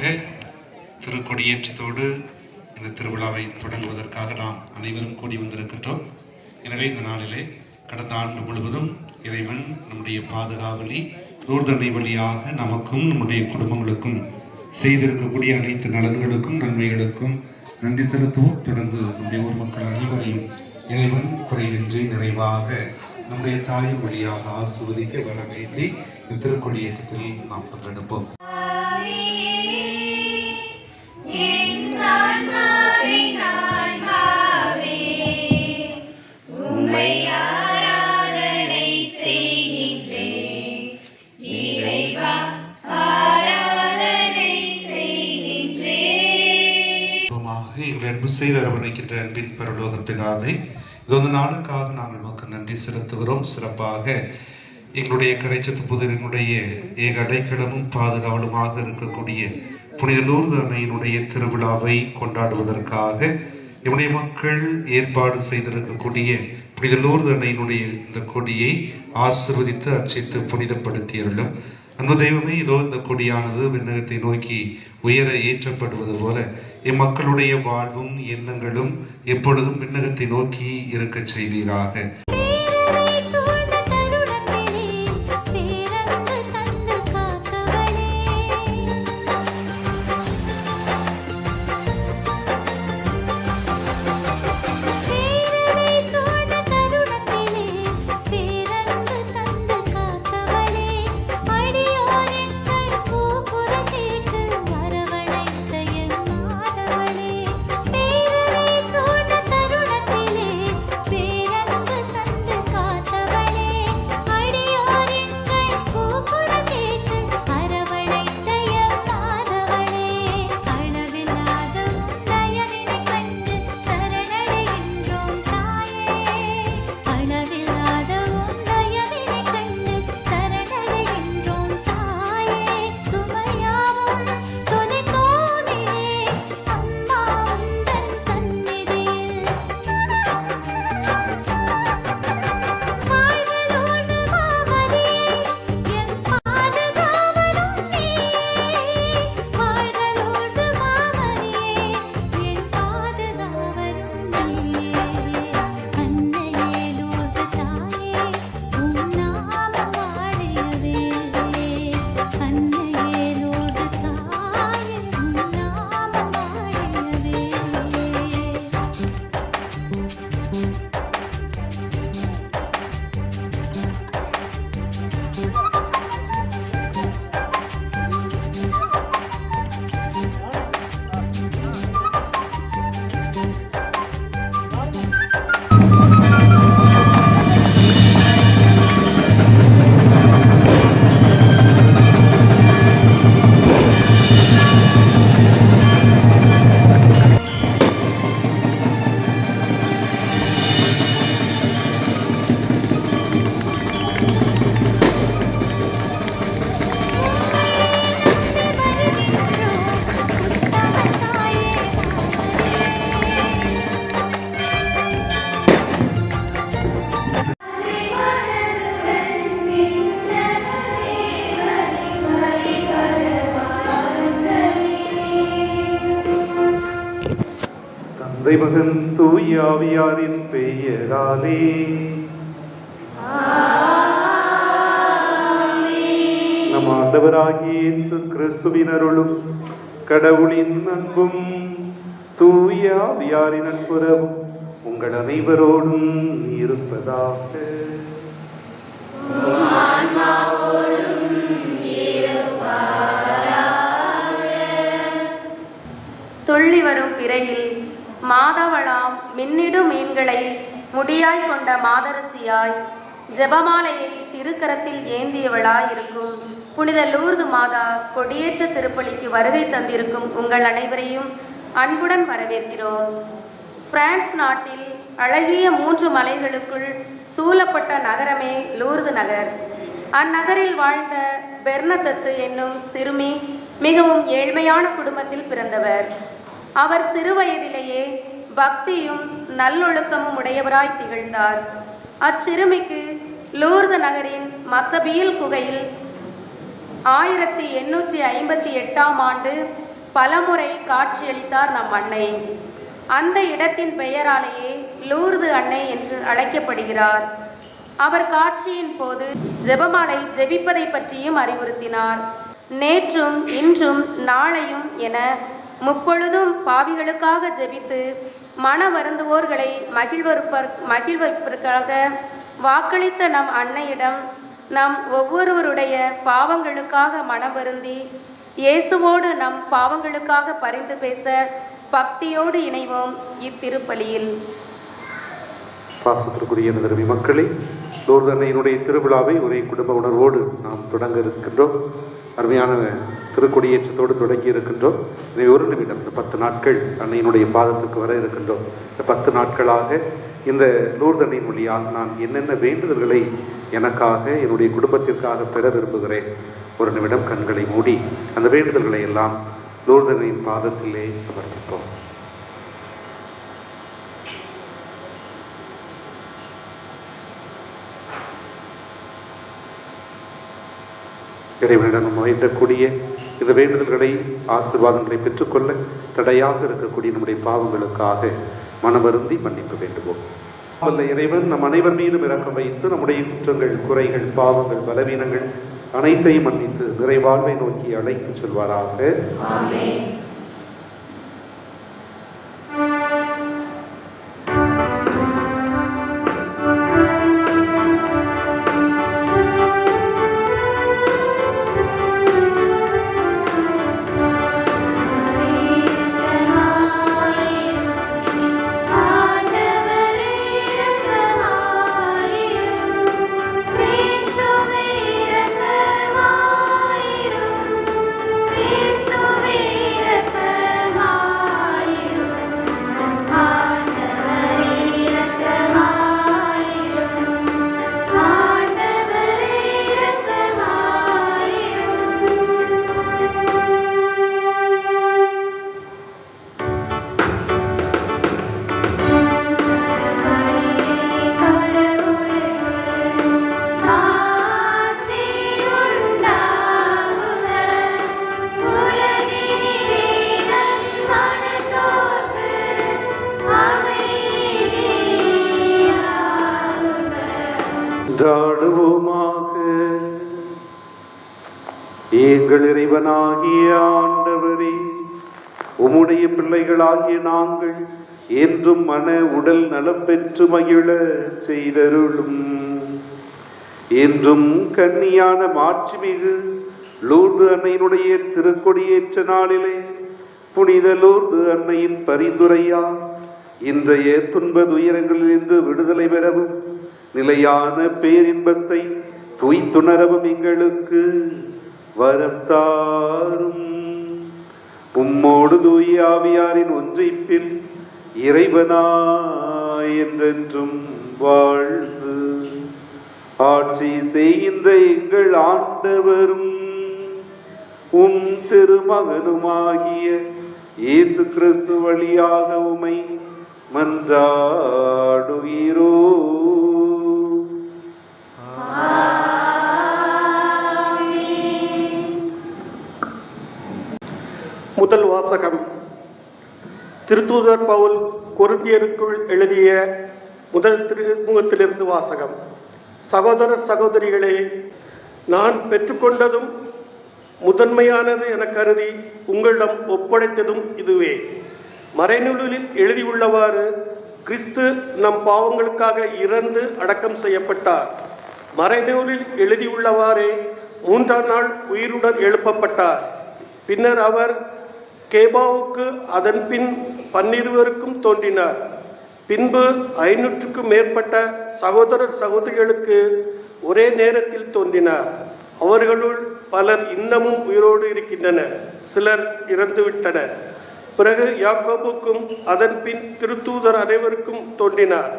சார்பாக திருக்கொடியேற்றத்தோடு இந்த திருவிழாவை தொடங்குவதற்காக நாம் அனைவரும் கூடி வந்திருக்கின்றோம். எனவே இந்த நாளிலே கடந்த ஆண்டு முழுவதும் இறைவன் நம்முடைய பாதுகாவலி தூர்தனை வழியாக நமக்கும் நம்முடைய குடும்பங்களுக்கும் செய்திருக்கக்கூடிய அனைத்து நலன்களுக்கும் நன்மைகளுக்கும் நன்றி செலுத்துவோம். தொடர்ந்து நம்முடைய ஊர் மக்கள் அனைவரையும் இறைவன் குறைவின்றி நிறைவாக நம்முடைய தாய் வழியாக ஆசுவதிக்க வர வேண்டி இந்த திருக்கொடியேற்றத்தில் நாம் பங்கெடுப்போம். எங்களை செய்து அரவணைக்கின்ற அன்பின் பரலோக பிதாவே இது வந்து நாளுக்காக நாங்கள் உமக்கு நன்றி செலுத்துகிறோம். சிறப்பாக எங்களுடைய கரைச்சத்து புதரினுடைய ஏக அடைக்கலமும் பாதுகாவலுமாக இருக்கக்கூடிய புனித லூர்தனையினுடைய திருவிழாவை கொண்டாடுவதற்காக என்னுடைய மக்கள் ஏற்பாடு செய்திருக்கக்கூடிய புனித லூர்து இந்த கொடியை ஆசிர்வதித்து அர்ச்சித்து புனிதப்படுத்தியருளும் அன்பு தெய்வமே இதோ இந்த கொடியானது விண்ணகத்தை நோக்கி உயர ஏற்றப்படுவது போல இம்மக்களுடைய வாழ்வும் எண்ணங்களும் எப்பொழுதும் விண்ணகத்தை நோக்கி இருக்கச் செய்வீராக. தந்தை தூயாவியாரின் பெயராலே நம் ஆண்டவராகிய இயேசு கிறிஸ்துவின் அருளும் கடவுளின் அன்பும் தூயாவியாரின் நட்புறவும் உங்கள் அனைவரோடும் இருப்பதாக துள்ளி வரும் பிறையில் மாதவளாம் மின்னிடு மீன்களை முடியாய் கொண்ட மாதரசியாய் ஜெபமாலையை திருக்கரத்தில் ஏந்தியவளாய் இருக்கும் புனித லூர்து மாதா கொடியேற்ற திருப்பலிக்கு வருகை தந்திருக்கும் உங்கள் அனைவரையும் அன்புடன் வரவேற்கிறோம். பிரான்ஸ் நாட்டில் அழகிய மூன்று மலைகளுக்குள் சூழப்பட்ட நகரமே லூர்து நகர். அந்நகரில் வாழ்ந்த பெர்னதத்து என்னும் சிறுமி மிகவும் ஏழ்மையான குடும்பத்தில் பிறந்தவர். அவர் சிறுவயதிலேயே பக்தியும் நல்லொழுக்கமும் உடையவராய் திகழ்ந்தார். அச்சிறுமிக்கு லூர்து நகரின் மசபியில் குகையில் ஆயிரத்தி எண்ணூற்றி ஐம்பத்தி எட்டாம் ஆண்டு பலமுறை காட்சியளித்தார் நம் அன்னை. அந்த இடத்தின் பெயராலேயே லூர்து அன்னை என்று அழைக்கப்படுகிறார். அவர் காட்சியின் போது ஜெபமாலை ஜெபிப்பதை பற்றியும் அறிவுறுத்தினார். நேற்றும் இன்றும் நாளையும் என முப்பொழுதும் பாவிகளுக்காக ஜெபித்து மன வருந்துவோர்களை மகிழ்வறுப்பர் மகிழ்வைப்பதற்காக வாக்களித்த நம் அன்னையிடம் நம் ஒவ்வொருவருடைய பாவங்களுக்காக மனம் வருந்தி இயேசுவோடு நம் பாவங்களுக்காக பரிந்து பேச பக்தியோடு இணைவோம் இத்திருப்பலியில். பாசத்திற்குரிய நிறுவி மக்களே தோர்தனையினுடைய திருவிழாவை ஒரே குடும்ப உணர்வோடு நாம் தொடங்க இருக்கின்றோம். அருமையான திருக்கொடியேற்றத்தோடு தொடங்கி இருக்கின்றோம். இதை ஒரு நிமிடம் இந்த பத்து நாட்கள் அன்னையினுடைய பாதத்துக்கு வர இருக்கின்றோம். இந்த பத்து நாட்களாக இந்த லூர்து மொழியால் நான் என்னென்ன வேண்டுதல்களை எனக்காக என்னுடைய குடும்பத்திற்காக பெற விரும்புகிறேன் ஒரு நிமிடம் கண்களை மூடி அந்த வேண்டுதல்களை எல்லாம் லூர்து பாதத்திலே சமர்ப்பிப்போம். இறைவனிடம் அமைந்தக்கூடிய வேண்டக்கூடிய இந்த வேண்டுதல்களை ஆசிர்வாதங்களை பெற்றுக்கொள்ள தடையாக இருக்கக்கூடிய நம்முடைய பாவங்களுக்காக மனவருந்தி மன்னிப்பு வேண்டுவோம். வல்ல இறைவன் நம் அனைவர் மீதும் இறக்கம் வைத்து நம்முடைய குற்றங்கள் குறைகள் பாவங்கள் பலவீனங்கள் அனைத்தையும் மன்னித்து நிறைவாழ்வை நோக்கி அழைத்துச் செல்வாராக. பிள்ளைகளாகிய நாங்கள் என்றும் மன உடல் நலம் பெற்று மகிழ செய்தருளும். என்றும் கன்னியான மாட்சிமிகு லூர்து அன்னையினுடைய திருக்கொடியேற்ற நாளிலே புனித லூர்து அன்னையின் பரிந்துரையா இன்றைய துன்ப துயரங்களிலிருந்து விடுதலை பெறவும் நிலையான பேரின்பத்தை துய்த்துணரவும் எங்களுக்கு வரத்தாரும் உம்மோடு தூய ஆவியாரின் ஒன்றைப்பில் இறைவனாய் என்றென்றும் வாழ்ந்து ஆட்சி செய்கின்ற எங்கள் ஆண்டவரும் உம் திருமகனுமாகிய இயேசு கிறிஸ்து வழியாக உமை மன்றாடுகிறோ முதல் வாசகம். திருத்தூதர் பவுல் கொருந்தியருக்குள் எழுதிய முதல் திருமுகத்திலிருந்து வாசகம். சகோதர சகோதரிகளே நான் பெற்றுக்கொண்டதும் முதன்மையானது என கருதி உங்களிடம் ஒப்படைத்ததும் இதுவே. மறைநூலில் எழுதியுள்ளவாறு கிறிஸ்து நம் பாவங்களுக்காக இறந்து அடக்கம் செய்யப்பட்டார். மறைநூலில் எழுதியுள்ளவாறே மூன்றாம் நாள் உயிருடன் எழுப்பப்பட்டார். பின்னர் அவர் கேபாவுக்கு அதன் பின் பன்னிருவருக்கும் தோன்றினார். பின்பு ஐநூற்றுக்கும் மேற்பட்ட சகோதரர் சகோதரிகளுக்கு ஒரே நேரத்தில் தோன்றினார். அவர்களுள் பலர் இன்னமும் உயிரோடு இருக்கின்றனர். சிலர் இறந்துவிட்டனர். பிறகு யாக்கோபுக்கும் அதன் பின் திருத்தூதர் அனைவருக்கும் தோன்றினார்.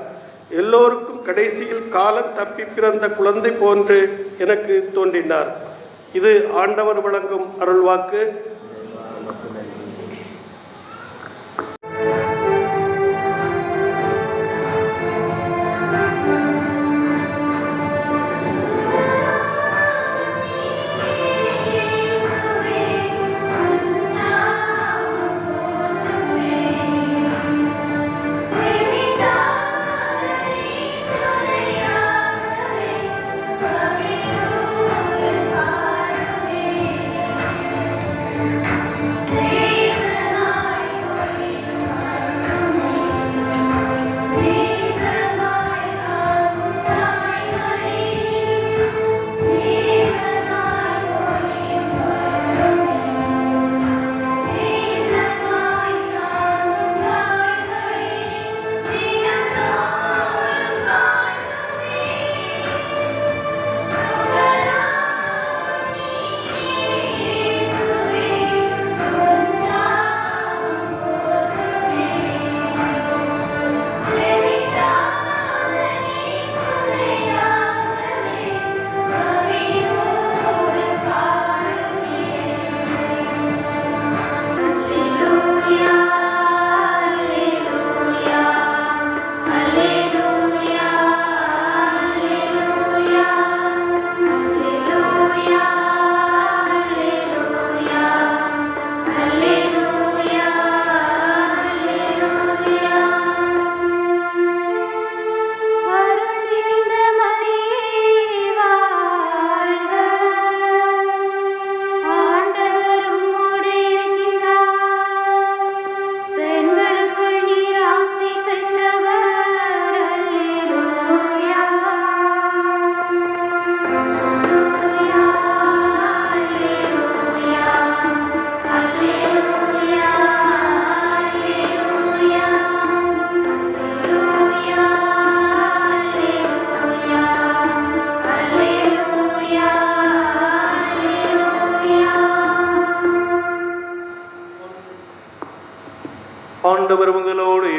எல்லோருக்கும் கடைசியில் காலம் தப்பி பிறந்த குழந்தை போன்று எனக்கு தோன்றினார். இது ஆண்டவர் வழங்கும் அருள்வாக்கு.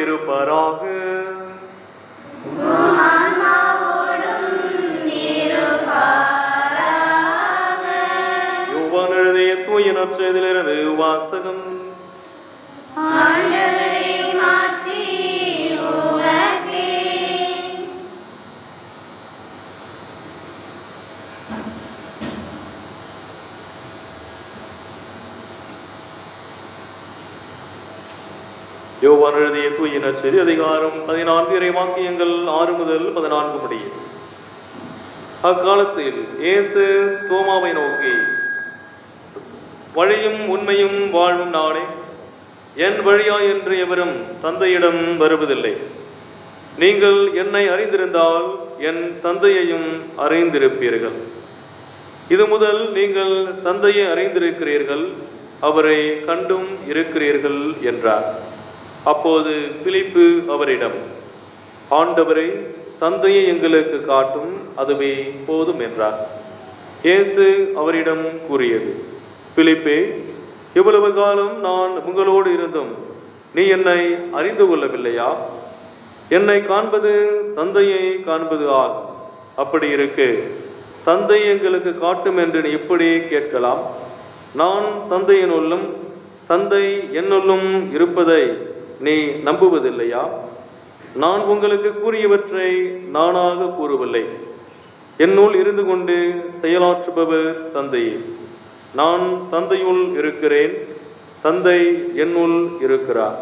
இருப்பாராக. யோவான் எழுதிய தூய நற்செய்தியிலிருந்து வாசகம். யோவான் எழுதிய தூயின சிறு அதிகாரம் பதினான்கு இறைவாக்கியங்கள் ஆறு முதல் பதினான்கு முடியும் அக்காலத்தில் இயேசு தோமாவை நோக்கி வழியும் உண்மையும் வாழ்வும் நானே. என் வழியா என்று எவரும் தந்தையிடம் வருவதில்லை. நீங்கள் என்னை அறிந்திருந்தால் என் தந்தையையும் அறிந்திருப்பீர்கள். இது முதல் நீங்கள் தந்தையை அறிந்திருக்கிறீர்கள். அவரை கண்டும் இருக்கிறீர்கள் என்றார். அப்போது பிலிப்பு அவரிடம் ஆண்டவரை தந்தையை எங்களுக்கு காட்டும் அதுவே போதும் என்றார். இயேசு அவரிடம் கூறியது பிலிப்பே இவ்வளவு காலம் நான் உங்களோடு இருந்தும் நீ என்னை அறிந்து கொள்ளவில்லையா? என்னை காண்பது தந்தையை காண்பது ஆகும். அப்படி இருக்கு. தந்தை எங்களுக்கு காட்டும் என்று நீ இப்படி கேட்கலாம். நான் தந்தையினுள்ளும் தந்தை என்னுள்ளும் இருப்பதை நீ நம்புவதில்லையா? நான் உங்களுக்கு கூறியவற்றை நானாக கூறவில்லை. என்னுள் இருந்து கொண்டு செயலாற்றுபவர் தந்தையே நான் தந்தையுள் இருக்கிறேன். தந்தை என்னுள் இருக்கிறார்.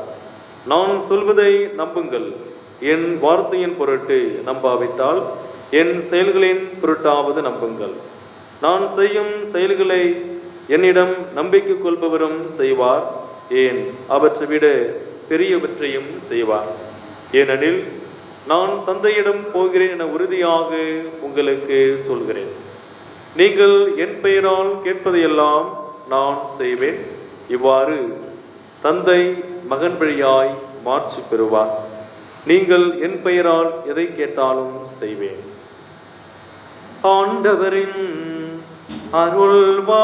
நான் சொல்வதை நம்புங்கள். என் வார்த்தையின் பொருட்டு நம்பாவிட்டால் என் செயல்களின் பொருட்டாவது நம்புங்கள். நான் செய்யும் செயல்களை என்னிடம் நம்பிக்கை கொள்பவரும் செய்வார். ஏன்? அவற்றை விட பெரியவற்றையும் செய்வார். ஏனெனில் நான் தந்தையிடம் போகிறேன் என உறுதியாக உங்களுக்கு சொல்கிறேன். நீங்கள் என் பெயரால் கேட்பதையெல்லாம் நான் செய்வேன். இவ்வாறு தந்தை மகன் வழியாய் மாற்றி பெறுவார். நீங்கள் என் பெயரால் எதை கேட்டாலும் செய்வேன். ஆண்டவரின் அருள்வாக்கு.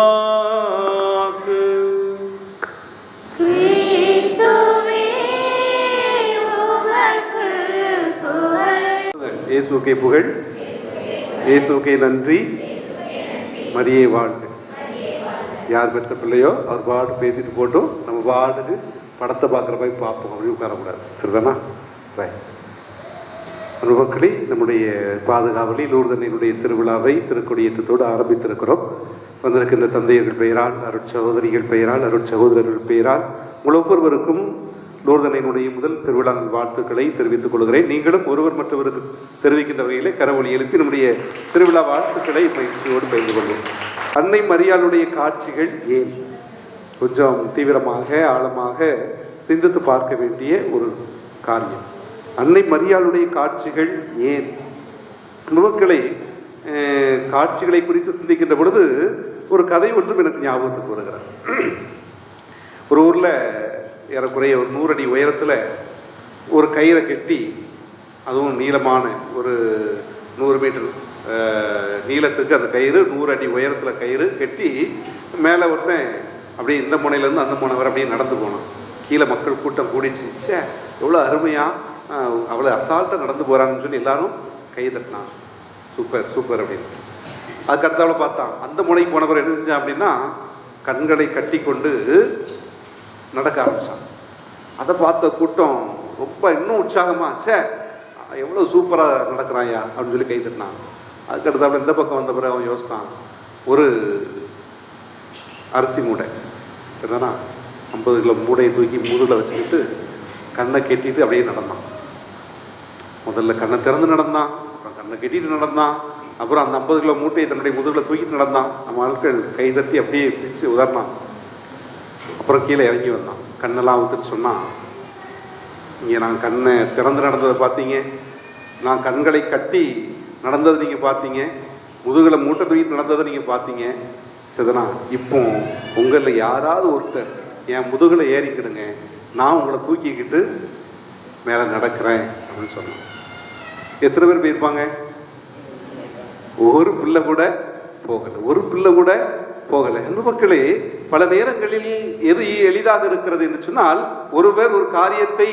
இயேசுக்கே புகழ். இயேசுக்கே நன்றி. மரியே வாழ்க. யார் பெற்ற பிள்ளையோ அவர் பாட்டு பேசிட்டு போட்டும். நம்ம பாட்டுக்கு படத்தை பார்க்குற மாதிரி பார்ப்போம். அப்படி உட்காரக்கூடாது. சரிதானா? ரைட் அன்பர்களே நம்முடைய பாதுகாவலி லூர்தனினுடைய திருவிழாவை திருக்கொடியேற்றத்தோடு ஆரம்பித்திருக்கிறோம். வந்திருக்கின்ற தந்தையர்கள் பெயரால் அருட்சகோதரிகள் பெயரால் அருட்சகோதரர்கள் பெயரால் உங்கள் ஒவ்வொருவருக்கும் லூர்தனினுடைய முதல் திருவிழா வாழ்த்துக்களை தெரிவித்துக் கொள்கிறேன். நீங்களும் ஒருவர் மற்றவருக்கு தெரிவிக்கின்ற வகையிலே கரவொலி எழுப்பி நம்முடைய திருவிழா வாழ்த்துக்களை பயிற்சியோடு பகிர்ந்து கொள்வோம். அன்னை மரியாளுடைய காட்சிகள் ஏன்? கொஞ்சம் தீவிரமாக ஆழமாக சிந்தித்து பார்க்க வேண்டிய ஒரு காரியம். அன்னை மரியாளுடைய காட்சிகள் ஏன்? நுணுக்களை காட்சிகளை குறித்து சிந்திக்கின்ற பொழுது ஒரு கதை ஒன்றும் எனக்கு ஞாபகத்துக்கு வருகிறது. ஒரு ஊரில் ஏறக்குறைய ஒரு நூறடி உயரத்தில் ஒரு கயிறை கட்டி அதுவும் நீளமான ஒரு நூறு மீட்டர் நீளத்துக்கு அந்த கயிறு நூறு அடி உயரத்தில் கயிறு கட்டி மேலே ஒருத்தன் அப்படியே இந்த முனையிலேருந்து அந்த முனை வரை அப்படியே நடந்து போனான். கீழே மக்கள் கூட்டம் கூடிச்சுச்சே எவ்வளோ அருமையாக அவ்வளோ அசால்ட்டாக நடந்து போகிறான்னு சொல்லி எல்லாரும் கை தட்டினான் சூப்பர் சூப்பர் அப்படின்னு. அதுக்கு அடுத்தவளை பார்த்தான். அந்த முனைக்கு போனவர் என்ன செஞ்சான் அப்படின்னா கண்களை கட்டி கொண்டு நடக்க ஆரம்பித்தான் அதை பார்த்த கூட்டம் ரொம்ப இன்னும் உற்சாகமாக சே எவ்வளோ சூப்பராக நடக்கிறாயா அப்படின்னு சொல்லி கை தட்டினான். அதுக்கு அடுத்தாப்புல இந்த பக்கம் வந்த பிறகு அவன் யோசித்தான் ஒரு அரிசி மூடை சரிதானா ஐம்பது கிலோ மூடையை தூக்கி முதுகில் வச்சுக்கிட்டு கண்ணை கெட்டிட்டு அப்படியே நடந்தான். முதல்ல கண்ணை திறந்து நடந்தான் அப்புறம் கண்ணை கெட்டிட்டு நடந்தான் அப்புறம் அந்த ஐம்பது கிலோ மூட்டையை தன்னுடைய முதுகில் தூக்கிட்டு நடந்தான். நம்ம ஆட்கள் கை தட்டி அப்படியே பிரித்து உதறினான். அப்புறம் கீழே இறங்கி வந்தான். கண்ணெல்லாம் ஊத்துட்டு சொன்னான் இங்கே நான் கண்ணை திறந்து நடந்ததை பார்த்தீங்க. நான் கண்களை கட்டி நடந்ததை நீங்கள் பார்த்தீங்க. முதுகில் மூட்டை தூக்கிட்டு நடந்ததை நீங்கள் பார்த்தீங்க. சரிதானா இப்போ உங்களில் யாராவது ஒருத்தர் என் முதுகில் ஏறிக்கிடுங்க. நான் உங்களை தூக்கிக்கிட்டு மேலே நடக்கிறேன். அப்படின்னு சொன்னான். எத்தனை பேர் போயிருப்பாங்க? ஒரு பிள்ளை கூட போகலை. ஒரு பிள்ளை கூட போகலை. இந்த மக்களே பல நேரங்களில் எது எளிதாக இருக்கிறது என்று சொன்னால் ஒருவர் ஒரு காரியத்தை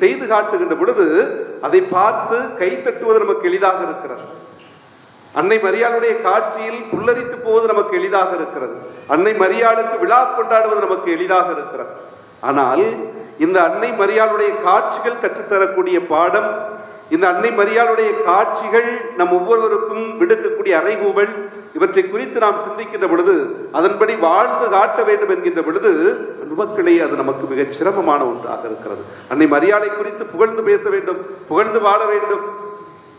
செய்து காட்டுகின்ற பொழுது அதை பார்த்து கை தட்டுவது நமக்கு எளிதாக இருக்கிறது. அன்னை மரியாளுடைய காட்சியில் புல்லரித்து போவது நமக்கு எளிதாக இருக்கிறது. அன்னை மரியாளுக்கு விழா கொண்டாடுவது நமக்கு எளிதாக இருக்கிறது. ஆனால் இந்த அன்னை மரியாளுடைய காட்சிகள் கற்றுத்தரக்கூடிய பாடம் இந்த அன்னை மரியாளுடைய காட்சிகள் நம் ஒவ்வொருவருக்கும் விடுக்கக்கூடிய அறைகூவல் இவற்றை குறித்து நாம் சிந்திக்கின்ற பொழுது அதன்படி வாழ்ந்து காட்ட வேண்டும் என்கின்ற பொழுது அன்புமக்களே அது நமக்கு மிகச் சிரமமான ஒன்றாக இருக்கிறது. அன்னை மரியாதை குறித்து புகழ்ந்து பேச வேண்டும் புகழ்ந்து வாழ வேண்டும்.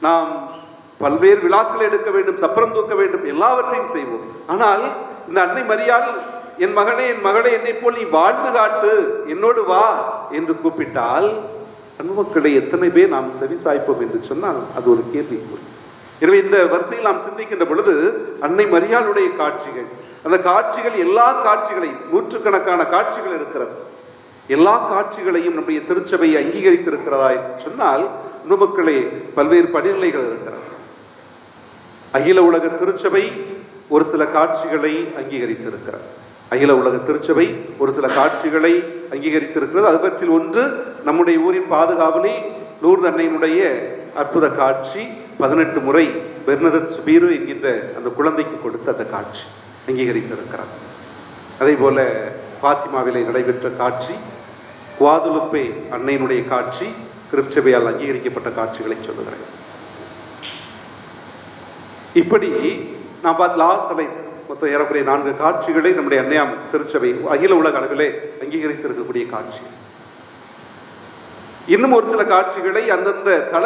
நாம் பல்வேறு விழாக்கள் எடுக்க வேண்டும் சப்பரம் தூக்க வேண்டும் எல்லாவற்றையும் செய்வோம். ஆனால் இந்த அன்னை மரியாள் என் மகனே என் மகளே என்னை போல் நீ வாழ்ந்து காட்டு என்னோடு வா என்று கூப்பிட்டால் அன்புமக்களை எத்தனை பேர் நாம் செவி சாய்ப்போம் என்று சொன்னால் அது ஒரு கேள்விக்குறி. எனவே இந்த வரிசையில் நாம் சிந்திக்கின்ற பொழுது அன்னை மரியாளுடைய காட்சிகள் அந்த காட்சிகள் எல்லா காட்சிகளையும் நூற்றுக்கணக்கான காட்சிகள் இருக்கிறது. எல்லா காட்சிகளையும் நம்முடைய திருச்சபை அங்கீகரித்திருக்கிறதா என்று சொன்னால் உணவுக்களே பல்வேறு படிநிலைகள் இருக்கிறது. அகில உலக திருச்சபை ஒரு சில காட்சிகளை அங்கீகரித்திருக்கிறது. அகில உலக திருச்சபை ஒரு சில காட்சிகளை அங்கீகரித்திருக்கிறது. அது பற்றில் ஒன்று நம்முடைய ஊரின் பாதுகாவலி லூர்து அன்னையினுடைய அற்புத காட்சி பதினெட்டு முறை பெர்னதத் சுபீரு என்கின்ற அந்த குழந்தைக்கு கொடுத்த அந்த காட்சி அங்கீகரித்திருக்கிறார். அதே போல பாத்திமாவிலே நடைபெற்ற காட்சி குவாதுலுப்பே அன்னையினுடைய காட்சி திருச்சபையால் அங்கீகரிக்கப்பட்ட காட்சிகளை சொல்லுகிறேன். இப்படி நாம் லாஸ்ட் லாஸ் அலை மொத்தம் ஏறக்குறைய நான்கு காட்சிகளை நம்முடைய அன்னையாம் திருச்சபை அகில உலக அளவிலே அங்கீகரித்திருக்கக்கூடிய காட்சி. இன்னும் ஒரு சில காட்சிகளை அந்தந்த தள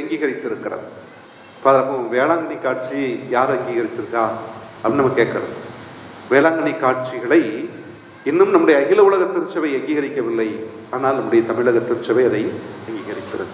அங்கீகரித்திருக்கிறது. அப்போ வேளாங்கண்ணி காட்சி யார் அங்கீகரிச்சிருக்கா அப்படின்னு நம்ம கேட்கணும் வேளாங்கண்ணி காட்சிகளை இன்னும் நம்முடைய அகில உலக திருச்சபை அங்கீகரிக்கவில்லை. ஆனால் நம்முடைய தமிழக திருச்சபை அதை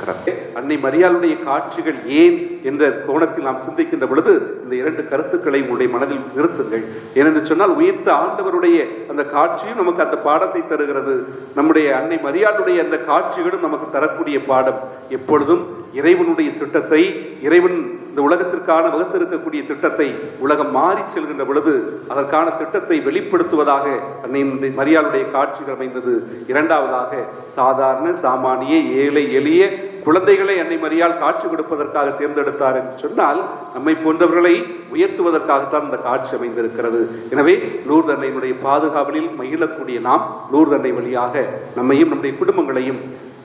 அங்கீகரித்திருக்கிறது அன்னை மரியாளுடைய காட்சிகள் ஏன் என்ற கோணத்தில் நாம் சிந்திக்கின்ற பொழுது இந்த இரண்டு கருத்துக்களை உங்களுடைய மனதில் நிறுத்துங்கள். ஏனென்று சொன்னால் உயிர்த்த ஆண்டவருடைய அந்த காட்சியும் நமக்கு அந்த பாடத்தை தருகிறது. நம்முடைய அன்னை மரியாளுடைய அந்த காட்சிகளும் நமக்கு தரக்கூடிய பாடம். எப்பொழுதும் இறைவனுடைய திட்டத்தை இறைவன் இந்த உலகத்திற்கான வகுத்திருக்கக்கூடிய திட்டத்தை உலகம் மாறி செல்கின்ற பொழுது அதற்கான திட்டத்தை வெளிப்படுத்துவதாக அன்னை மரியாளுடைய காட்சிகள் அமைந்தது. இரண்டாவதாக சாதாரண சாமானிய ஏழை எளிய குழந்தைகளை என்னை மறியால் காட்சி கொடுப்பதற்காக தேர்ந்தெடுத்தார் என்று சொன்னால் நம்மை போன்றவர்களை உயர்த்துவதற்காகத்தான் இந்த காட்சி அமைந்திருக்கிறது. எனவே லூர்து அன்னையினுடைய பாதுகாவலில் மகிழக்கூடிய நாம் லூர்து அன்னை வழியாக நம்மையும் நம்முடைய குடும்பங்களையும்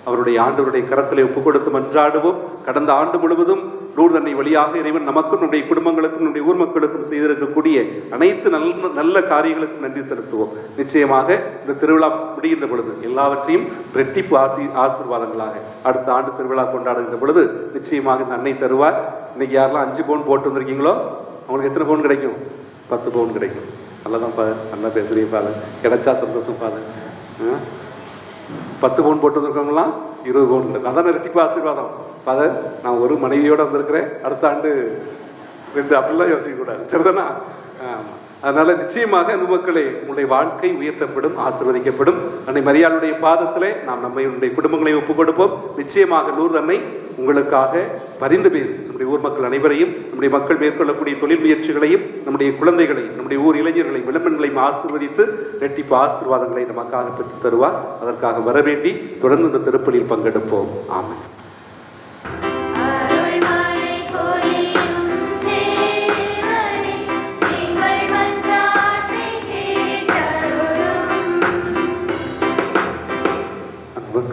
அவருடைய ஆண்டவருடைய கரத்தில் ஒப்புக் கொடுத்து மன்றாடுவோம். கடந்த ஆண்டு முழுவதும் லூர்து வழியாக இறைவன் நமக்கும் நம்முடைய குடும்பங்களுக்கும் நம்முடைய ஊர் மக்களுக்கும் செய்திருக்கக்கூடிய அனைத்து நல்ல நல்ல காரியங்களுக்கும் நன்றி செலுத்துவோம். நிச்சயமாக இந்த திருவிழா முடிகின்ற பொழுது எல்லாவற்றையும் ரெட்டிப்பு ஆசி ஆசீர்வாதங்களாக அடுத்த ஆண்டு திருவிழா கொண்டாடுகின்ற பொழுது நிச்சயமாக இந்த அன்னை தருவார். இன்னைக்கு யாரெல்லாம் அஞ்சு பவுன் போட்டு வந்திருக்கீங்களோ அவங்களுக்கு எத்தனை பவுன் கிடைக்கும்? பத்து பவுன் கிடைக்கும். நல்லதான் பா நல்லா பேசுறீங்க பாரு. கிடைச்சா சந்தோஷம் பாரு. பத்து பவுன் போட்டு வந்திருக்கவங்களாம் இருபது கோடியில் கிடைக்கும் அதான் ரெட்டிப்பு ஆசீர்வாதம்? ஃபாதர் நான் ஒரு மனைவியோட வந்திருக்கிறேன். அடுத்த ஆண்டு ரெண்டு அப்படிலாம் யோசிக்கக்கூடாது. சரிதானா? ஆமாம் அதனால நிச்சயமாக அன்பு மக்களே உங்களுடைய வாழ்க்கை உயர்த்தப்படும் ஆசிர்வதிக்கப்படும். அன்னை மரியாளுடைய பாதத்திலே நாம் நம்மளுடைய குடும்பங்களை ஒப்புக் கொடுப்போம் நிச்சயமாக நூறு அன்னை உங்களுக்காக பரிந்து பேசி நம்முடைய ஊர் மக்கள் அனைவரையும் நம்முடைய மக்கள் மேற்கொள்ளக்கூடிய தொழில் முயற்சிகளையும் நம்முடைய குழந்தைகளையும் நம்முடைய ஊர் இளைஞர்களை விளம்பரங்களையும் ஆசிர்வதித்து ரெட்டிப்பு ஆசீர்வாதங்களை நமக்காக பெற்று தருவார். அதற்காக வரவேண்டி தொடர்ந்து இந்த திருப்பலியில் பங்கெடுப்போம். ஆமாம்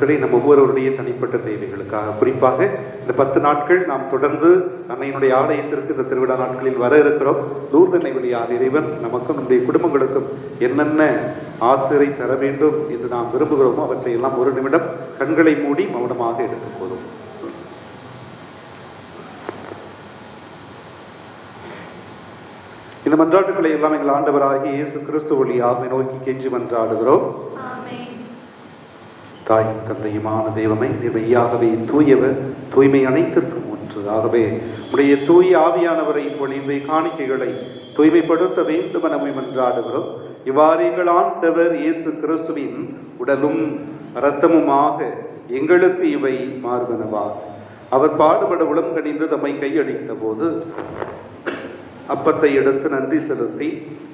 அந்த நம் நம்ம ஒவ்வொருவருடைய தனிப்பட்ட தேவைகளுக்காக. குறிப்பாக இந்த பத்து நாட்கள் நாம் தொடர்ந்து அன்னையினுடைய ஆலயத்திற்கு இந்த திருவிழா நாட்களில் வர இருக்கிறோம். தூர்தனை வழியாக இறைவன் நமக்கும் நம்முடைய குடும்பங்களுக்கும் என்னென்ன ஆசிரை தர வேண்டும் என்று நாம் விரும்புகிறோமோ அவற்றை எல்லாம் ஒரு நிமிடம் கண்களை மூடி மௌனமாக எடுத்துக் போதும் இந்த மன்றாட்டுக்களை எல்லாம் எங்கள் ஆண்டவராகிய இயேசு கிறிஸ்து வழியாக நோக்கி கெஞ்சி மன்றாடுகிறோம். தாயும் தந்தையுமான தெய்வமே நீ மெய்யாகவே தூயவர் தூய்மை அனைத்திற்கும் ஒன்று ஆகவே உடைய தூய ஆவியானவரை பொழிவை காணிக்கைகளை தூய்மைப்படுத்த வேண்டும் என நம்மை மன்றாடுகிறோம். இவ்வாறு எங்கள் ஆண்டவர் இயேசு கிறிஸ்துவின் உடலும் இரத்தமுமாக எங்களுக்கு இவை மாறுவனவா. அவர் பாடுபட உளம் கணிந்து தம்மை கையளித்த போது அப்பத்தை எடுத்து நன்றி செலுத்தி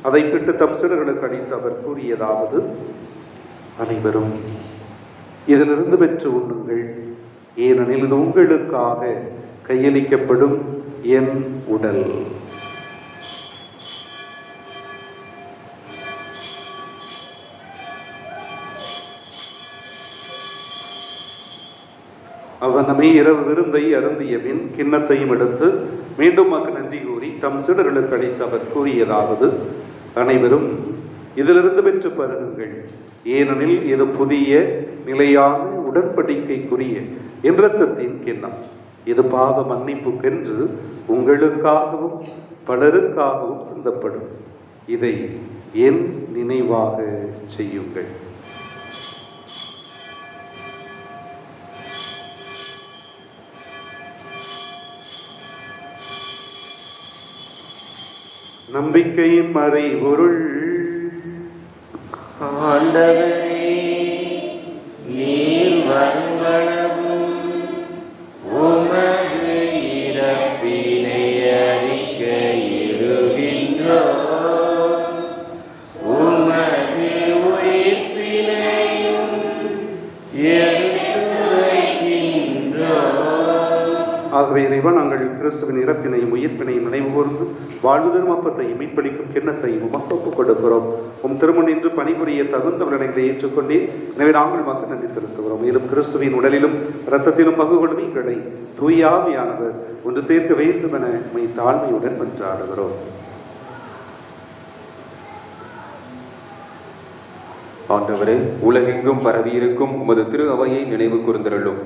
அதை பிட்டு தம் சிறுகளுக்கு அளித்து அவர் கூறியதாவது அனைவரும் இதிலிருந்து பெற்று உண்ணுங்கள். ஏனெனில் இது உங்களுக்காக கையளிக்கப்படும் என் உடல். அவனமே இரவு விருந்தை அருந்திய பின் கிண்ணத்தையும் எடுத்து மீண்டும் மக்கு நன்றி கூறி தம் சிடர்களுக்கு அளித்து அவர் கூறியதாவது அனைவரும் இதிலிருந்து பெற்று பருகுங்கள். ஏனெனில் இது புதிய நிலையான உடன்படிக்கைக்குரிய என்றத்தின் கிண்ணம். இது பாவ மன்னிப்புக்கென்று உங்களுக்காகவும் பலருக்காகவும் சிந்தப்படும். இதை என் நினைவாக செய்யுங்கள்? நம்பிக்கையின் மறைபொருள் ஆண்டவரே. இறைவா நாங்கள் கிறிஸ்துவின் இறப்பினையும் உயிர்ப்பினையும் நினைவு கூர்ந்து வாழ்வு தர்மப்பத்தையும் மீட்பளிக்கும் கிண்ணத்தையும் உமக்கு ஒப்புக் கொடுக்கிறோம். உம் திருமண் என்று பணிபுரிய தகுந்தவர் நினைவை ஏற்றுக்கொண்டே எனவே நாங்கள் மக்கள் நன்றி செலுத்துகிறோம். மேலும் கிறிஸ்துவின் உடலிலும் இரத்தத்திலும் பங்கு கொள்ளும் தூயாமையானவர் தூயாவியானவர் ஒன்று சேர்க்க வேண்டும் என மை தாழ்மையுடன் மன்றாடுகிறோம். ஆண்டவரே உலகெங்கும் பரவியிருக்கும் உமது திரு அவையை நினைவு கூர்ந்தருளும்.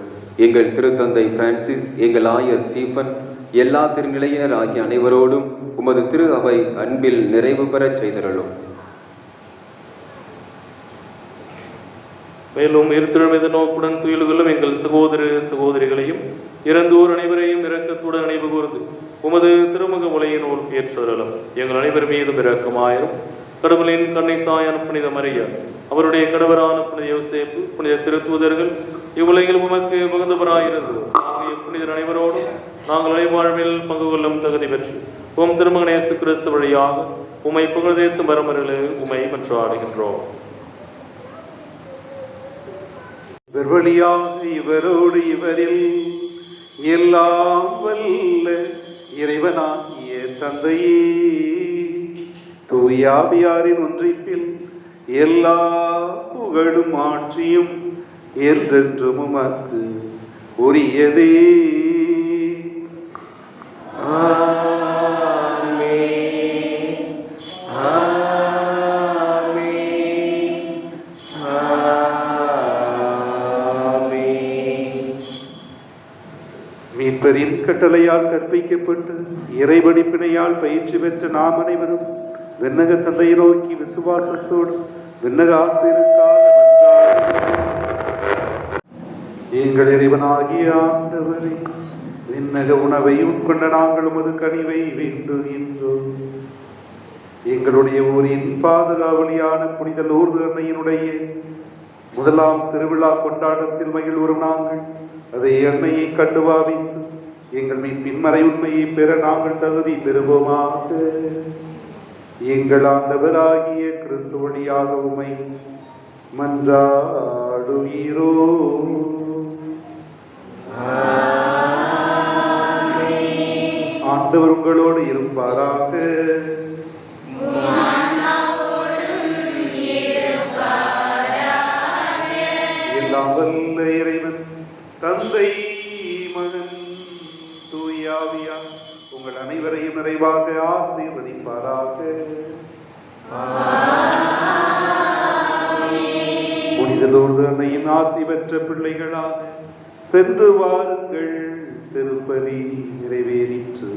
எங்கள் திருத்தந்தை பிரான்சிஸ் எங்கள் ஆயர் ஸ்டீஃபன் எல்லா திருநிலையினர் ஆகிய அனைவரோடும் உமது திரு அவை அன்பில் நிறைவு பெறச் செய்தருளும். மேலும் இருத்திழமீது நோக்குடன் துயில்களும் எங்கள் சகோதர சகோதரிகளையும் இறந்தோர் அனைவரையும் இரக்கத்துடன் நினைவு கூர்ந்து உமது திருமுக உலையின் ஒரு ஏற்றருளும் எங்கள் அனைவர் மீதும் இரக்கமாயிரும். கடவுளின் கண்ணை தாயான புனித மரியா. அவருடைய கடவரான புனித யோசேப்பு புனித திருத்தூதர்கள் இவ்வுலகில் உமக்கு பகுந்தவராயிருந்து ஆகிய புனிதர் அனைவரோடும் நாங்கள் அனைவாழ்வில் பங்கு கொள்ளும் தகுதி பெற்று உம் திருமகணேசு கிறிஸ்து வழியாக உமை புகழ்தேத்தும் வரமருளு உமை மன்றாடுகின்றோம். இவர் வழியாக இவரோடு இவரில் எல்லாம் வல்ல இறைவனாகிய தந்தையே. தூயாவியாரின் ஒன்றிப்பில் எல்லா புகழும் ஆட்சியும் என்றென்றும் உமக்கு உரியதே. மீட்பரின் கட்டளையால் கற்பிக்கப்பட்டு இறைவடிப்பினையால் பயிற்சி பெற்ற நாம் அனைவரும் விண்ணக தந்தையை நோக்கி விசுவாசத்தோடு விண்ணக ஆசிரியருக்காக எங்கள் இறைவனாகிய ஆண்டவரே விண்ணக உணவை உட்கொண்ட நாங்கள் உமது கனிவை வேண்டுகின்றோம் எங்களுடைய ஊரின் பாதுகாவலியான புனித லூர்து அன்னையினுடைய முதலாம் திருவிழா கொண்டாட்டத்தில் மகிழ்வரும் நாங்கள். அதை அன்னையை கண்டு பாவித்து எங்கள் மீன் பின்மறை உண்மையை பெற நாங்கள் தகுதி பெறுவோமாக. எங்கள் ஆண்டவராகிய கிறிஸ்து வழியாக உமை மன்றாடுகிறோ. ஆண்டவர் உங்களோடு இருப்பாராக. எல்லாம் வல்ல இறைவன் தந்தை மகன் தூயாவியா உங்கள் அனைவரையும் நிறைவாக ஆசீர்வதிப்பாராக புனிதலோடு அன்னையின் ஆசி பெற்ற பிள்ளைகளாக சென்று வாருங்கள். திருப்பதி நிறைவேறிற்று.